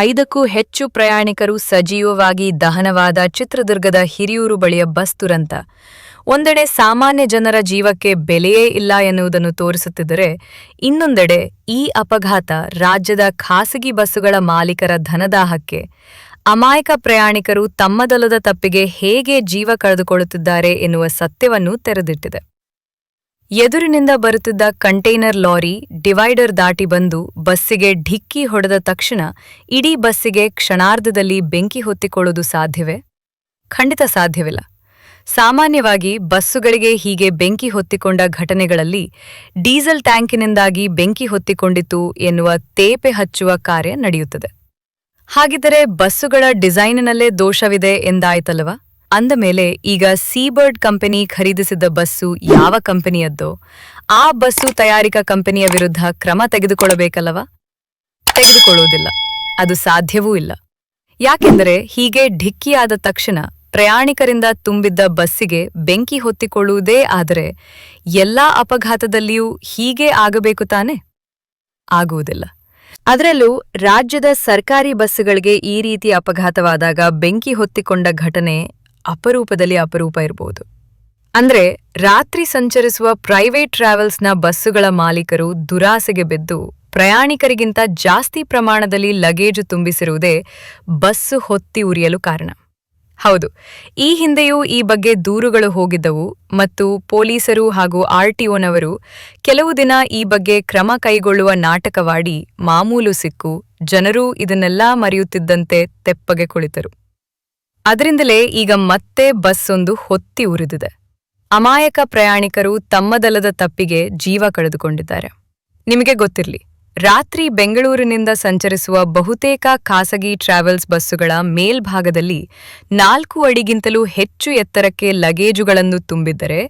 ಐದಕ್ಕೂ ಹೆಚ್ಚು ಪ್ರಯಾಣಿಕರು ಸಜೀವವಾಗಿ ದಹನವಾದ ಚಿತ್ರದುರ್ಗದ ಹಿರಿಯೂರು ಬಳಿಯ ಬಸ್ ದುರಂತ. ಒಂದೆಡೆ ಸಾಮಾನ್ಯ ಜನರ ಜೀವಕ್ಕೆ ಬೆಲೆಯೇ ಇಲ್ಲ ಎನ್ನುವುದನ್ನು ತೋರಿಸುತ್ತಿದ್ದರೆ, ಇನ್ನೊಂದೆಡೆ ಈ ಅಪಘಾತ ರಾಜ್ಯದ ಖಾಸಗಿ ಬಸ್ಸುಗಳ ಮಾಲೀಕರ ಧನದಾಹಕ್ಕೆ. ಅಮಾಯಕ ಪ್ರಯಾಣಿಕರು ತಮ್ಮದಲ್ಲದ ತಪ್ಪಿಗೆ ಹೇಗೆ ಜೀವ ಕಳೆದುಕೊಳ್ಳುತ್ತಿದ್ದಾರೆ ಎನ್ನುವ ಸತ್ಯವನ್ನು ತೆರೆದಿಟ್ಟಿದೆ. ಎದುರಿನಿಂದ ಬರುತ್ತಿದ್ದ ಕಂಟೈನರ್ ಲಾರಿ ಡಿವೈಡರ್ ದಾಟಿ ಬಂದು ಬಸ್ಸಿಗೆ ಢಿಕ್ಕಿ ಹೊಡೆದ ತಕ್ಷಣ ಇಡೀ ಬಸ್ಸಿಗೆ ಕ್ಷಣಾರ್ಧದಲ್ಲಿ ಬೆಂಕಿ ಹೊತ್ತಿಕೊಳ್ಳೋದು ಸಾಧ್ಯವೇ? ಖಂಡಿತ ಸಾಧ್ಯವಿಲ್ಲ. ಸಾಮಾನ್ಯವಾಗಿ ಬಸ್ಸುಗಳಿಗೆ ಹೀಗೆ ಬೆಂಕಿ ಹೊತ್ತಿಕೊಂಡ ಘಟನೆಗಳಲ್ಲಿ ಡೀಸೆಲ್ ಟ್ಯಾಂಕಿನಿಂದಾಗಿ ಬೆಂಕಿ ಹೊತ್ತಿಕೊಂಡಿತು ಎನ್ನುವ ತೇಪೆ ಹಚ್ಚುವ ಕಾರ್ಯ ನಡೆಯುತ್ತದೆ. ಹಾಗಿದ್ದರೆ ಬಸ್ಸುಗಳ ಡಿಸೈನಿನಲ್ಲೇ ದೋಷವಿದೆ ಎಂದಾಯ್ತಲ್ಲವಾ? ಅಂದ ಮೇಲೆ ಈಗ ಸೀಬರ್ಡ್ ಕಂಪನಿ ಖರೀದಿಸಿದ ಬಸ್ಸು ಯಾವ ಕಂಪನಿಯದ್ದು? ಆ ಬಸ್ಸು ತಯಾರಿಕಾ ಕಂಪನಿಯ ವಿರುದ್ಧ ಕ್ರಮ ತೆಗೆದುಕೊಳ್ಳಬೇಕಲ್ಲವಾ? ತೆಗೆದುಕೊಳ್ಳುವುದಿಲ್ಲ. ಅದು ಸಾಧ್ಯವೂ ಇಲ್ಲ. ಯಾಕೆಂದರೆ ಹೀಗೆ ಢಿಕ್ಕಿಯಾದ ತಕ್ಷಣ ಪ್ರಯಾಣಿಕರಿಂದ ತುಂಬಿದ್ದ ಬಸ್ಸಿಗೆ ಬೆಂಕಿ ಹೊತ್ತಿಕೊಳ್ಳುವುದೇ ಆದರೆ ಎಲ್ಲಾ ಅಪಘಾತದಲ್ಲಿಯೂ ಹೀಗೆ ಆಗಬೇಕು ತಾನೆ? ಆಗುವುದಿಲ್ಲ. ಅದರಲ್ಲೂ ರಾಜ್ಯದ ಸರ್ಕಾರಿ ಬಸ್ಸುಗಳಿಗೆ ಈ ರೀತಿ ಅಪಘಾತವಾದಾಗ ಬೆಂಕಿ ಹೊತ್ತಿಕೊಂಡ ಘಟನೆ ಅಪರೂಪದಲ್ಲಿ ಅಪರೂಪ ಇರಬಹುದು ಅಂದ್ರೆ ರಾತ್ರಿ ಸಂಚರಿಸುವ ಪ್ರೈವೇಟ್ ಟ್ರಾವೆಲ್ಸ್ನ ಬಸ್ಸುಗಳ ಮಾಲೀಕರು ದುರಾಸೆಗೆ ಬಿದ್ದು ಪ್ರಯಾಣಿಕರಿಗಿಂತ ಜಾಸ್ತಿ ಪ್ರಮಾಣದಲ್ಲಿ ಲಗೇಜು ತುಂಬಿಸಿರುವುದೇ ಬಸ್ಸು ಹೊತ್ತಿ ಉರಿಯಲು ಕಾರಣ. ಹೌದು, ಈ ಹಿಂದೆಯೂ ಈ ಬಗ್ಗೆ ದೂರುಗಳು ಹೋಗಿದ್ದವು ಮತ್ತು ಪೊಲೀಸರು ಹಾಗೂ ಆರ್ಟಿಒನವರು ಕೆಲವು ದಿನ ಈ ಬಗ್ಗೆ ಕ್ರಮ ಕೈಗೊಳ್ಳುವ ನಾಟಕವಾಡಿ ಮಾಮೂಲು ಸಿಕ್ಕು ಜನರೂ ಇದನ್ನೆಲ್ಲಾ ಮರೆಯುತ್ತಿದ್ದಂತೆ ತೆಪ್ಪಗೆ ಕುಳಿತರು. ಅದರಿಂದಲೇ ಈಗ ಮತ್ತೆ ಬಸ್ಸೊಂದು ಹೊತ್ತಿ ಉರಿದಿದೆ. ಅಮಾಯಕ ಪ್ರಯಾಣಿಕರು ತಮ್ಮದಲ್ಲದ ತಪ್ಪಿಗೆ ಜೀವ ಕಳೆದುಕೊಂಡಿದ್ದಾರೆ. ನಿಮಗೆ ಗೊತ್ತಿರಲಿ, ರಾತ್ರಿ ಬೆಂಗಳೂರಿನಿಂದ ಸಂಚರಿಸುವ ಬಹುತೇಕ ಖಾಸಗಿ ಟ್ರಾವೆಲ್ಸ್ ಬಸ್ಸುಗಳ ಮೇಲ್ಭಾಗದಲ್ಲಿ ನಾಲ್ಕು ಅಡಿಗಿಂತಲೂ ಹೆಚ್ಚು ಎತ್ತರಕ್ಕೆ ಲಗೇಜುಗಳನ್ನು ತುಂಬಿದ್ದರೆ,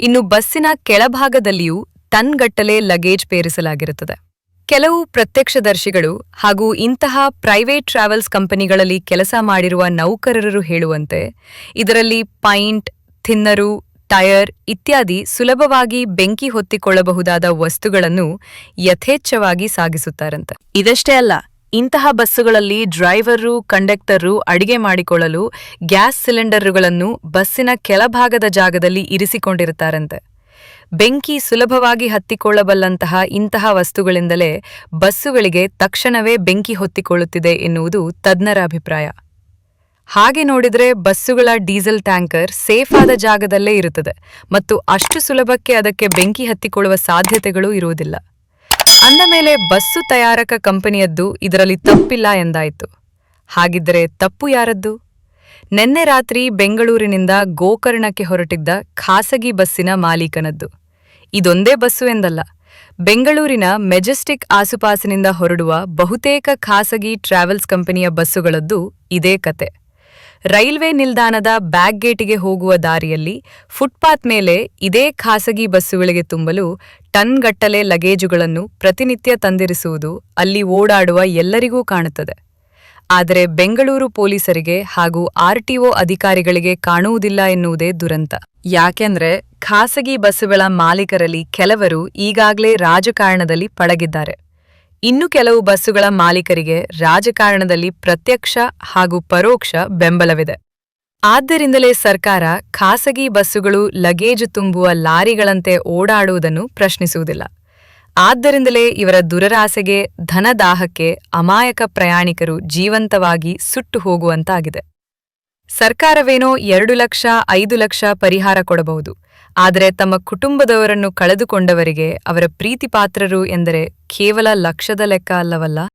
ಇನ್ನು ಬಸ್ಸಿನ ಕೆಳಭಾಗದಲ್ಲಿಯೂ ಟನ್ಗಟ್ಟಲೆ ಲಗೇಜ್ ಪೇರಿಸಲಾಗಿರುತ್ತದೆ. ಕೆಲವು ಪ್ರತ್ಯಕ್ಷದರ್ಶಿಗಳು ಹಾಗೂ ಇಂತಹ ಪ್ರೈವೇಟ್ ಟ್ರಾವೆಲ್ಸ್ ಕಂಪನಿಗಳಲ್ಲಿ ಕೆಲಸ ಮಾಡಿರುವ ನೌಕರರು ಹೇಳುವಂತೆ, ಇದರಲ್ಲಿ ಪೈಂಟ್ ಥಿನ್ನರು ಟಯರ್ ಇತ್ಯಾದಿ ಸುಲಭವಾಗಿ ಬೆಂಕಿ ಹೊತ್ತಿಕೊಳ್ಳಬಹುದಾದ ವಸ್ತುಗಳನ್ನು ಯಥೇಚ್ಛವಾಗಿ ಸಾಗಿಸುತ್ತಾರಂತೆ. ಇದಷ್ಟೇ ಅಲ್ಲ, ಇಂತಹ ಬಸ್ಸುಗಳಲ್ಲಿ ಡ್ರೈವರು ಕಂಡಕ್ಟರು ಅಡಿಗೆ ಮಾಡಿಕೊಳ್ಳಲು ಗ್ಯಾಸ್ ಸಿಲಿಂಡರುಗಳನ್ನು ಬಸ್ಸಿನ ಕೆಳಭಾಗದ ಜಾಗದಲ್ಲಿ ಇರಿಸಿಕೊಂಡಿರುತ್ತಾರಂತೆ. ಬೆಂಕಿ ಸುಲಭವಾಗಿ ಹತ್ತಿಕೊಳ್ಳಬಲ್ಲಂತಹ ಇಂತಹ ವಸ್ತುಗಳಿಂದಲೇ ಬಸ್ಸುಗಳಿಗೆ ತಕ್ಷಣವೇ ಬೆಂಕಿ ಹೊತ್ತಿಕೊಳ್ಳುತ್ತಿದೆ ಎನ್ನುವುದು ತಜ್ಞರ ಅಭಿಪ್ರಾಯ. ಹಾಗೆ ನೋಡಿದರೆ ಬಸ್ಸುಗಳ ಡೀಸೆಲ್ ಟ್ಯಾಂಕರ್ ಸೇಫ್ ಆದ ಜಾಗದಲ್ಲೇ ಇರುತ್ತದೆ ಮತ್ತು ಅಷ್ಟು ಸುಲಭಕ್ಕೆ ಅದಕ್ಕೆ ಬೆಂಕಿ ಹತ್ತಿಕೊಳ್ಳುವ ಸಾಧ್ಯತೆಗಳೂ ಇರುವುದಿಲ್ಲ. ಅಂದ ಮೇಲೆ ಬಸ್ಸು ತಯಾರಕ ಕಂಪನಿಯದ್ದು ಇದರಲ್ಲಿ ತಪ್ಪಿಲ್ಲ ಎಂದಾಯಿತು. ಹಾಗಿದ್ದರೆ ತಪ್ಪು ಯಾರದ್ದು? ನಿನ್ನೆ ರಾತ್ರಿ ಬೆಂಗಳೂರಿನಿಂದ ಗೋಕರ್ಣಕ್ಕೆ ಹೊರಟಿದ್ದ ಖಾಸಗಿ ಬಸ್ಸಿನ ಮಾಲೀಕನದ್ದು. ಇದೊಂದೇ ಬಸ್ಸು ಎಂದಲ್ಲ, ಬೆಂಗಳೂರಿನ ಮೆಜೆಸ್ಟಿಕ್ ಆಸುಪಾಸಿನಿಂದ ಹೊರಡುವ ಬಹುತೇಕ ಖಾಸಗಿ ಟ್ರಾವೆಲ್ಸ್ ಕಂಪನಿಯ ಬಸ್ಸುಗಳದ್ದು ಇದೇ ಕತೆ. ರೈಲ್ವೆ ನಿಲ್ದಾಣದ ಬ್ಯಾಗ್ ಗೇಟಿಗೆ ಹೋಗುವ ದಾರಿಯಲ್ಲಿ ಫುಟ್ಪಾತ್ ಮೇಲೆ ಇದೇ ಖಾಸಗಿ ಬಸ್ಸುಗಳಿಗೆ ತುಂಬಲು ಟನ್ಗಟ್ಟಲೆ ಲಗೇಜುಗಳನ್ನು ಪ್ರತಿನಿತ್ಯ ತಂದಿರಿಸುವುದು ಅಲ್ಲಿ ಓಡಾಡುವ ಎಲ್ಲರಿಗೂ ಕಾಣುತ್ತದೆ. ಆದರೆ ಬೆಂಗಳೂರು ಪೊಲೀಸರಿಗೆ ಹಾಗೂ ಆರ್ಟಿಒ ಅಧಿಕಾರಿಗಳಿಗೆ ಕಾಣುವುದಿಲ್ಲ ಎನ್ನುವುದೇ ದುರಂತ. ಯಾಕೆಂದ್ರೆ ಖಾಸಗಿ ಬಸ್ಸುಗಳ ಮಾಲೀಕರಲ್ಲಿ ಕೆಲವರು ಈಗಾಗಲೇ ರಾಜಕಾರಣದಲ್ಲಿ ಪಳಗಿದ್ದಾರೆ. ಇನ್ನು ಕೆಲವು ಬಸ್ಸುಗಳ ಮಾಲೀಕರಿಗೆ ರಾಜಕಾರಣದಲ್ಲಿ ಪ್ರತ್ಯಕ್ಷ ಹಾಗೂ ಪರೋಕ್ಷ ಬೆಂಬಲವಿದೆ. ಆದ್ದರಿಂದಲೇ ಸರ್ಕಾರ ಖಾಸಗಿ ಬಸ್ಸುಗಳು ಲಗೇಜು ತುಂಬುವ ಲಾರಿಗಳಂತೆ ಓಡಾಡುವುದನ್ನು ಪ್ರಶ್ನಿಸುವುದಿಲ್ಲ. ಆದ್ದರಿಂದಲೇ ಇವರ ದುರರಾಸೆಗೆ ಧನದಾಹಕ್ಕೆ ಅಮಾಯಕ ಪ್ರಯಾಣಿಕರು ಜೀವಂತವಾಗಿ ಸುಟ್ಟು ಹೋಗುವಂತಾಗಿದೆ. ಸರ್ಕಾರವೇನೋ ಎರಡು ಲಕ್ಷ, ಐದು ಲಕ್ಷ ಪರಿಹಾರ ಕೊಡಬಹುದು. ಆದರೆ ತಮ್ಮ ಕುಟುಂಬದವರನ್ನು ಕಳೆದುಕೊಂಡವರಿಗೆ ಅವರ ಪ್ರೀತಿಪಾತ್ರರು ಎಂದರೆ ಕೇವಲ ಲಕ್ಷದ ಲೆಕ್ಕ ಅಲ್ಲವಲ್ಲ?